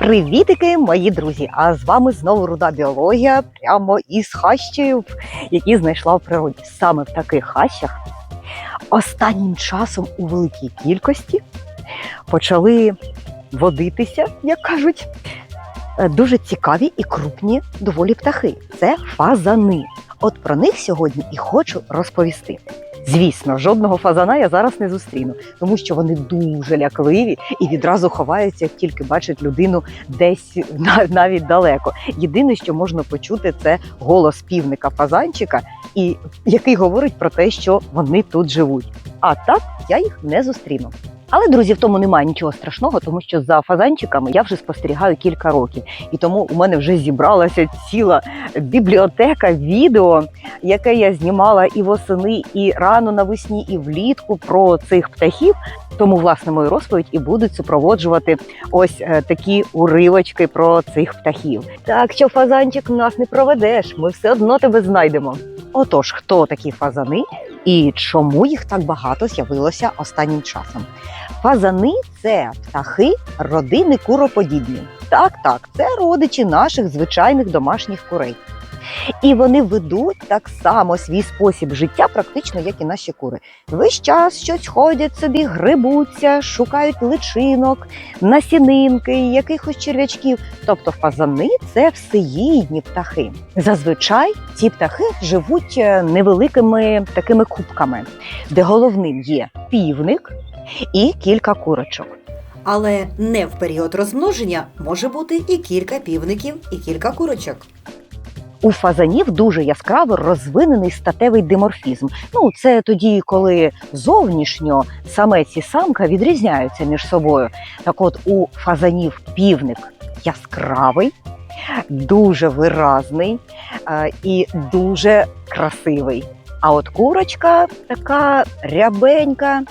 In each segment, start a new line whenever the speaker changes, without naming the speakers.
Привітики, мої друзі! А з вами знову руда біологія прямо із хащів, які знайшла в природі. Саме в таких хащах останнім часом у великій кількості почали водитися, як кажуть, е, дуже цікаві і крупні доволі птахи. Це фазани. От про них сьогодні і хочу розповісти. Звісно, жодного фазана я зараз не зустріну, тому що вони дуже лякливі і відразу ховаються, як тільки бачать людину десь на- навіть далеко. Єдине, що можна почути, це голос півника фазанчика, і який говорить про те, що вони тут живуть. А так я їх не зустріну. Але друзі, в тому немає нічого страшного, тому що за фазанчиками я вже спостерігаю кілька років, і тому у мене вже зібралася ціла бібліотека відео, яке я знімала і восени, і рано навесні, і влітку про цих птахів. Тому власне мою розповідь і будуть супроводжувати ось е, такі уривочки про цих птахів. Так що фазанчик нас не проведеш, ми все одно тебе знайдемо. Отож, хто такі фазани і чому їх так багато з'явилося останнім часом? Фазани це птахи родини куроподібні. Так, так, це родичі наших звичайних домашніх курей. І вони ведуть так само свій спосіб життя, практично як і наші кури. Весь час щось ходять собі, грибуться, шукають личинок, насінинки, якихось черв'ячків. Тобто фазани це всеїдні птахи. Зазвичай ці птахи живуть е, невеликими такими кубками, де головним є півник і кілька курочок.
Але не в період розмноження може бути і кілька півників, і кілька курочок.
У фазанів дуже яскраво розвинений статевий диморфізм. Ну, це тоді, коли зовнішньо самець і самка відрізняються між собою. Так от у фазанів півник яскравий, дуже виразний е, і дуже красивий. А от курочка така рябенька,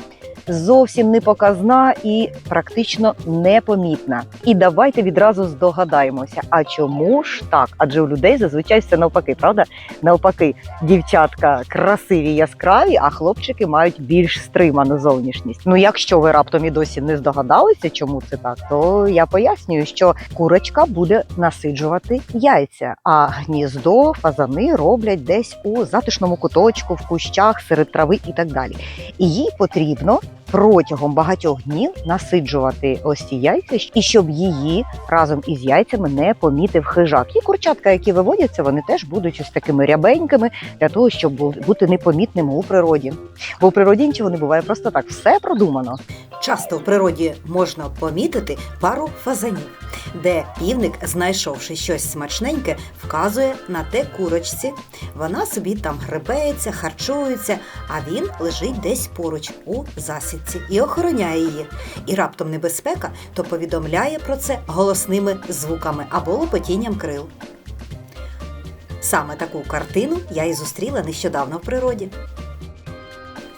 зовсім не показна і практично непомітна. І давайте відразу здогадаємося, а чому ж так? Адже у людей зазвичай все навпаки, правда? Навпаки, дівчатка красиві, яскраві, а хлопчики мають більш стриману зовнішність. Ну, якщо ви раптом і досі не здогадалися, чому це так, то я пояснюю, що курочка буде насиджувати яйця, а гніздо фазани роблять десь у затишному куточку, в кущах, серед трави і так далі. І їй потрібно протягом багатьох днів насиджувати ось ці яйця, і щоб її разом із яйцями не помітив хижак. І курчатка, які виводяться, вони теж будуть ось такими рябенькими для того, щоб бути непомітними у природі. Бо у природі нічого не буває просто так. Все продумано.
Часто в природі можна помітити пару фазанів, де півник, знайшовши щось смачненьке, вказує на те курочці. Вона собі там гребеється, харчується, а він лежить десь поруч у засідці і охороняє її. І раптом небезпека, то повідомляє про це голосними звуками або лопотінням крил. Саме таку картину я і зустріла нещодавно в природі.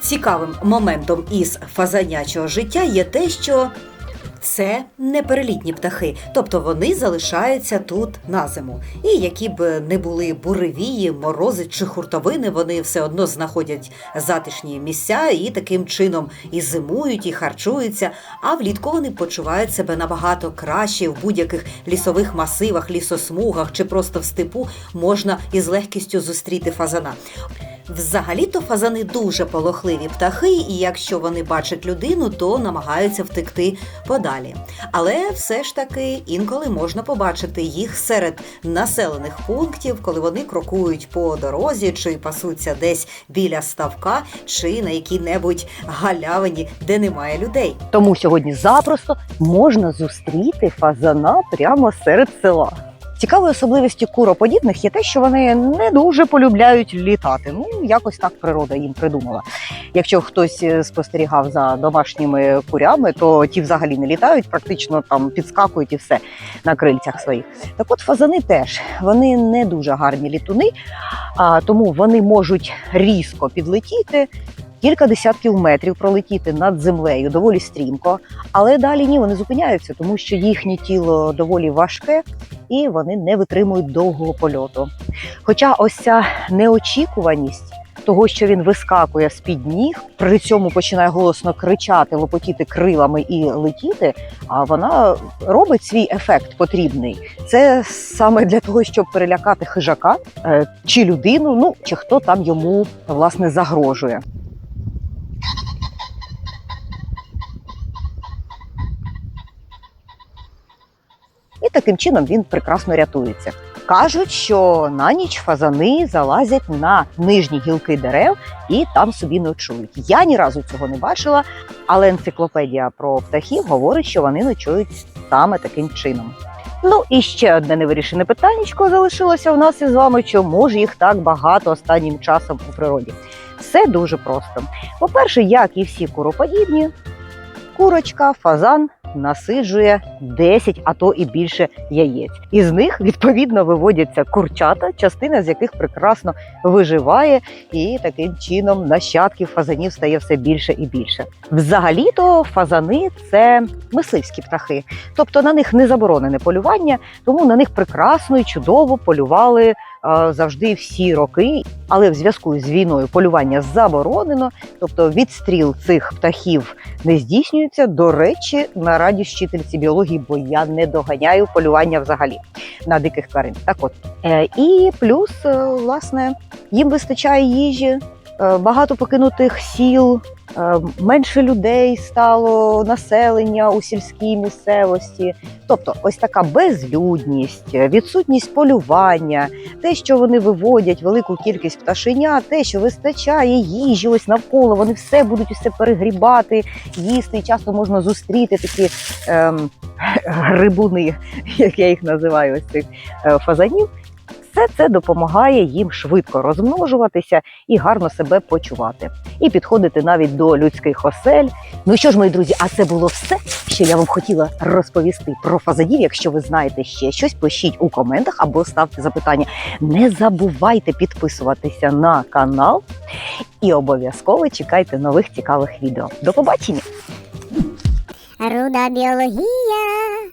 Цікавим моментом із фазанячого життя є те, що це неперелітні птахи, тобто вони залишаються тут на зиму. І які б не були буревії, морози чи хуртовини, вони все одно знаходять затишні місця і таким чином і зимують, і харчуються. А влітку вони почувають себе набагато краще в будь-яких лісових масивах, лісосмугах чи просто в степу можна із легкістю зустріти фазана. Взагалі-то фазани дуже полохливі птахи, і якщо вони бачать людину, то намагаються втекти подалі. Але все ж таки інколи можна побачити їх серед населених пунктів, коли вони крокують по дорозі чи пасуться десь біля ставка, чи на якій-небудь галявині, де немає людей.
Тому сьогодні запросто можна зустріти фазана прямо серед села. Цікавою особливістю куроподібних є те, що вони не дуже полюбляють літати. Ну, якось так природа їм придумала. Якщо хтось е, спостерігав за домашніми курями, то ті взагалі не літають, практично там підскакують і все на крильцях своїх. Так от фазани теж вони не дуже гарні літуни, а тому вони можуть різко підлетіти. Кілька десятків метрів пролетіти над землею доволі стрімко, але далі ні, вони зупиняються, тому що їхнє тіло доволі важке і вони не витримують довгого польоту. Хоча ось ця неочікуваність того, що він вискакує з під ніг, при цьому починає голосно кричати, лопотіти крилами і летіти. А вона робить свій ефект потрібний. Це саме для того, щоб перелякати хижака е, чи людину, ну чи хто там йому власне загрожує. Таким чином він прекрасно рятується. Кажуть, що на ніч фазани залазять на нижні гілки дерев і там собі ночують. Я ні разу цього не бачила, але енциклопедія про птахів говорить, що вони ночують саме таким чином. Ну і ще одне невирішене питаннячко залишилося у нас із вами. Чому ж їх так багато останнім часом у природі? Все дуже просто. По-перше, як і всі куроподібні, курочка, фазан насиджує 10, а то і більше яєць. Із них відповідно виводяться курчата, частина з яких прекрасно виживає, і таким чином нащадків фазанів стає все більше і більше. Взагалі-то фазани це мисливські птахи, тобто на них не заборонене полювання, тому на них прекрасно і чудово полювали завжди всі роки. Але в зв'язку з війною полювання заборонено, тобто відстріл цих птахів не здійснюється. До речі, на раді вчительці біології, бо я не доганяю полювання взагалі на диких тварин. Так от е, і плюс, е, власне, їм вистачає їжі, багато покинутих сіл. е, Менше людей стало населення у сільській місцевості, тобто ось така безлюдність, відсутність полювання, те, що вони виводять велику кількість пташеня, те, що вистачає їжі ось навколо, вони все будуть усе перегрібати, їсти. І часто можна зустріти такі ем, грибуни, як я їх називаю, ось цих е, фазанів. Все це допомагає їм швидко розмножуватися і гарно себе почувати, і підходити навіть до людських осель. Ну що ж, мої друзі, а це було все, що я вам хотіла розповісти про фазанів. Якщо ви знаєте ще щось, пишіть у коментах або ставте запитання. Не забувайте підписуватися на канал і обов'язково чекайте нових цікавих відео. До побачення!
Руда біологія.